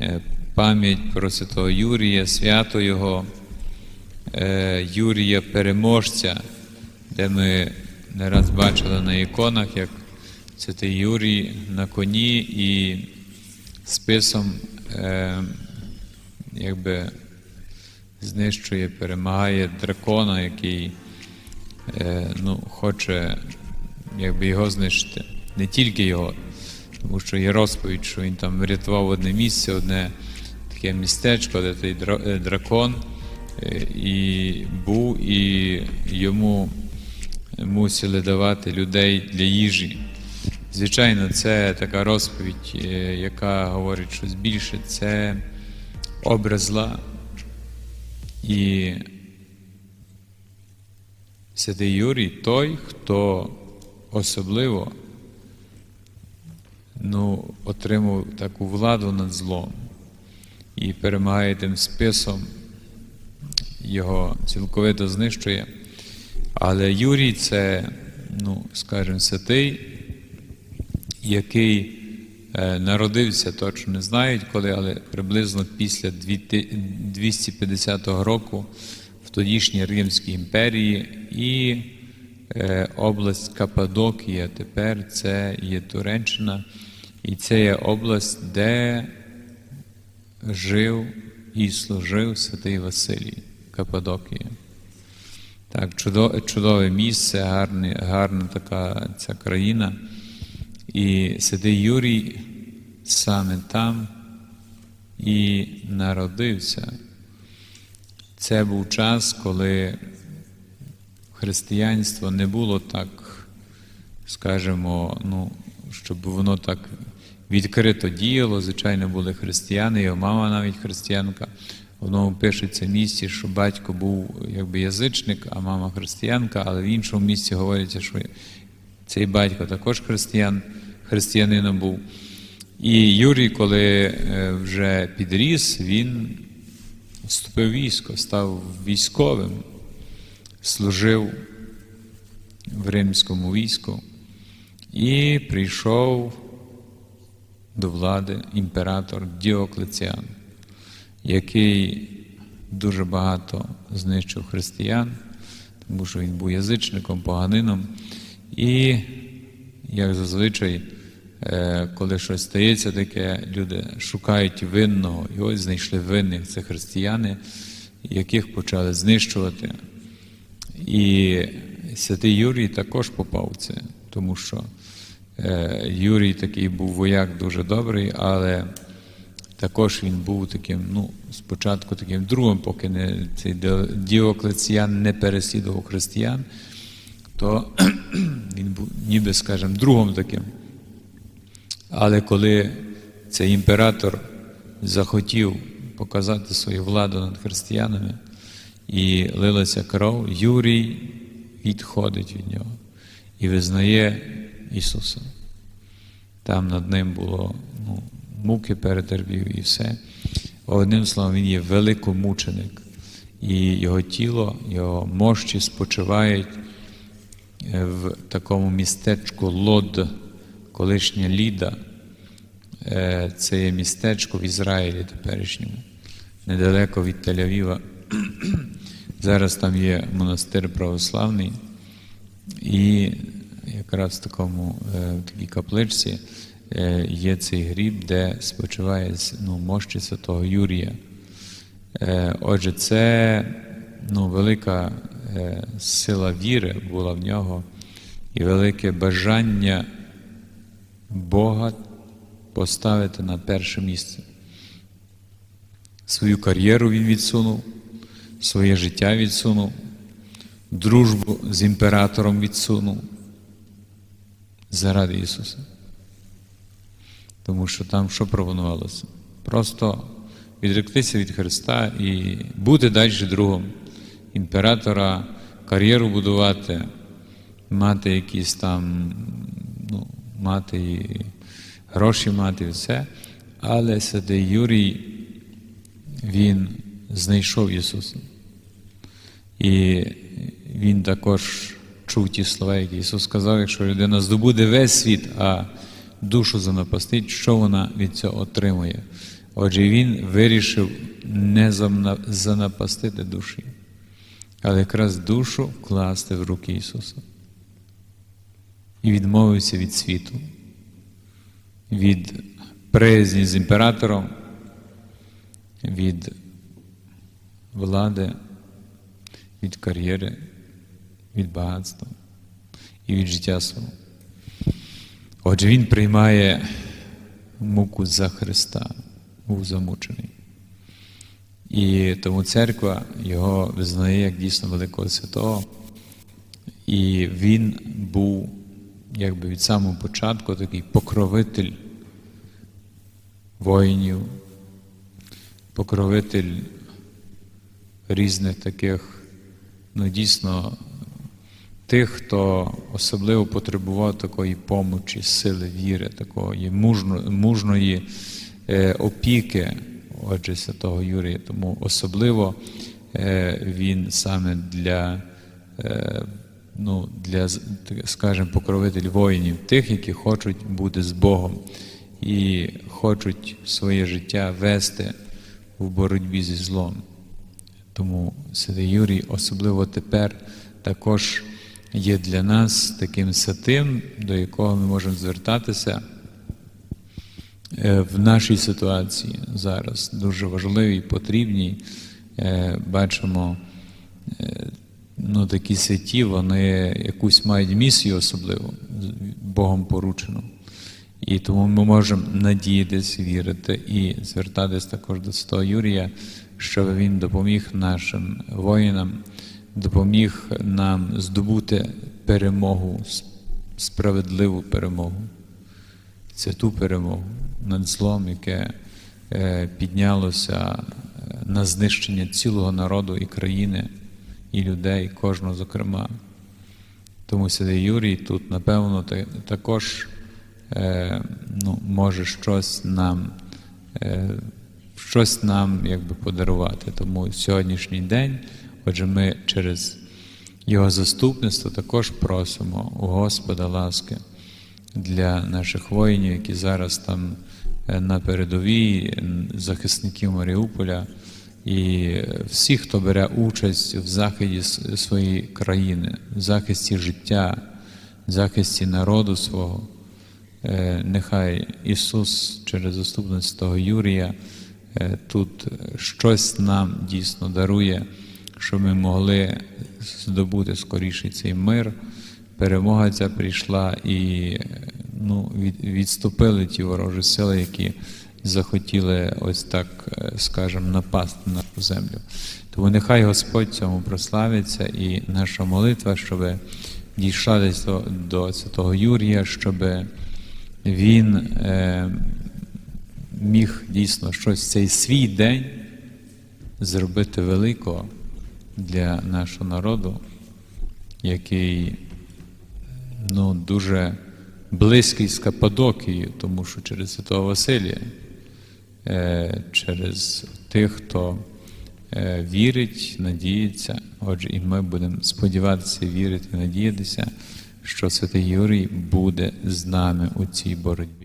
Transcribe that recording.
е, пам'ять про святого Юрія, свято Його, е, Юрія Переможця, де ми не раз бачили на іконах, як святий Юрій на коні і списом е, якби знищує, перемагає дракона, який ну, хоче якби, його знищити. Не тільки його, тому що є розповідь, що він там врятував одне місце, одне таке містечко, де той е, дракон е, і був, і йому мусили давати людей для їжі. Звичайно, це така розповідь, е, яка говорить щось більше, це образ зла. І Святий Юрій той, хто особливо ну, отримав таку владу над злом і перемагає тим списом, його цілковито знищує. Але Юрій це, ну, скажімо, святий, який е, народився, точно не знають коли, але приблизно після 250 року в тодішній Римській імперії і е, область Каппадокія тепер це є Туреччина, і це є область, де жив і служив святий Василій Каппадокія. Так, чудо- чудове місце, гарне, гарна така ця країна. І святий Юрій саме там і народився. Це був час, коли християнство не було так, скажімо, ну, щоб воно так відкрито діяло. Звичайно, були християни, його мама навіть християнка. В одному пишеться місці, що батько був якби язичник, а мама християнка, але в іншому місці говориться, що цей батько також християн, християнином був. І Юрій, коли е, вже підріс, він вступив в військо, став військовим, служив в римському війську і прийшов до влади імператор Діоклеціан, який дуже багато знищив християн, тому що він був язичником, поганином. І, як зазвичай, е, коли щось стається таке, люди шукають винного, і ось знайшли винних це християни, яких почали знищувати. І святий Юрій також попав це, тому що е, Юрій такий був вояк дуже добрий, але також він був таким, ну, спочатку таким другом, поки не, цей Діоклеціян не переслідував християн, то він був ніби, скажімо, другом таким. Але коли цей імператор захотів показати свою владу над християнами і лилася кров, Юрій відходить від нього і визнає Ісуса. Там над ним було ну, муки перетерпів і все. Одним словом, він є великомученик, і його тіло, його мощі спочивають е, в такому містечку Лод, колишня Ліда. Е, Це є містечко в Ізраїлі теперішньому, недалеко від Тель-Авіва. Зараз там є монастир православний, і якраз в такому е, в такій капличці е, є цей гріб, де спочиває ну, мощі святого Юрія. Е, Отже, це ну, велика сила віри була в нього і велике бажання Бога поставити на перше місце. Свою кар'єру він відсунув, своє життя відсунув, дружбу з імператором відсунув заради Ісуса. Тому що там що пропонувалося? Просто відректися від Христа і бути далі другом імператора, кар'єру будувати, мати якісь там, ну, мати і гроші мати, і все. Але святий Юрій, він знайшов Ісуса. І він також чув ті слова, які Ісус сказав, якщо людина здобуде весь світ, а душу занапастить, що вона від цього отримує? Отже, він вирішив не занапастити душі, але якраз душу вкласти в руки Ісуса. І відмовився від світу, від приязні з імператором, від влади, від кар'єри, від багатства і від життя свого. Отже, він приймає муку за Христа, був замучений. І тому церква його визнає як дійсно великого святого. І він був якби від самого початку такий покровитель воїнів, покровитель різних таких, ну дійсно, тих, хто особливо потребував такої помочі, сили віри, такої мужно, мужної е, опіки, отже, святого Юрія. Тому особливо е, він саме для, е, ну, для, скажімо, покровитель воїнів, тих, які хочуть бути з Богом і хочуть своє життя вести в боротьбі зі злом. Тому Святий Юрій, особливо тепер, також є для нас таким святим, до якого ми можемо звертатися е, в нашій ситуації зараз. Дуже важливій, потрібній. Е, Бачимо, е, ну, такі святі, вони якусь мають місію особливу, Богом поручену. І тому ми можемо надіятись, вірити і звертатись також до Святого Юрія, щоб він допоміг нашим воїнам, допоміг нам здобути перемогу, справедливу перемогу, святу перемогу над злом, яке е, піднялося е, на знищення цілого народу і країни, і людей, кожного зокрема. Тому Святий Юрій тут, напевно, та- також е, ну, може щось нам, щось нам якби подарувати. Тому сьогоднішній день, отже, ми через його заступництво також просимо у Господа ласки для наших воїнів, які зараз там е, на передовій, захисників Маріуполя. І всі, хто бере участь в захисті своєї країни, в захисті життя, в захисті народу свого, Е, нехай Ісус через заступництво Юрія е, тут щось нам дійсно дарує, щоб ми могли здобути скоріший цей мир. Перемога ця прийшла і ну, від, відступили ті ворожі сили, які захотіли ось так, е, скажемо, напасти на нашу землю. Тому нехай Господь цьому прославиться і наша молитва, щоб дійшла десь до, до Святого Юрія, щоб він е, міг дійсно щось в цей свій день зробити великого для нашого народу, який ну, дуже близький з Каппадокією, тому що через Святого Василія, е, через тих, хто е, вірить, надіється. Отже, і ми будемо сподіватися, вірити, надіятися, що Святий Юрій буде з нами у цій боротьбі.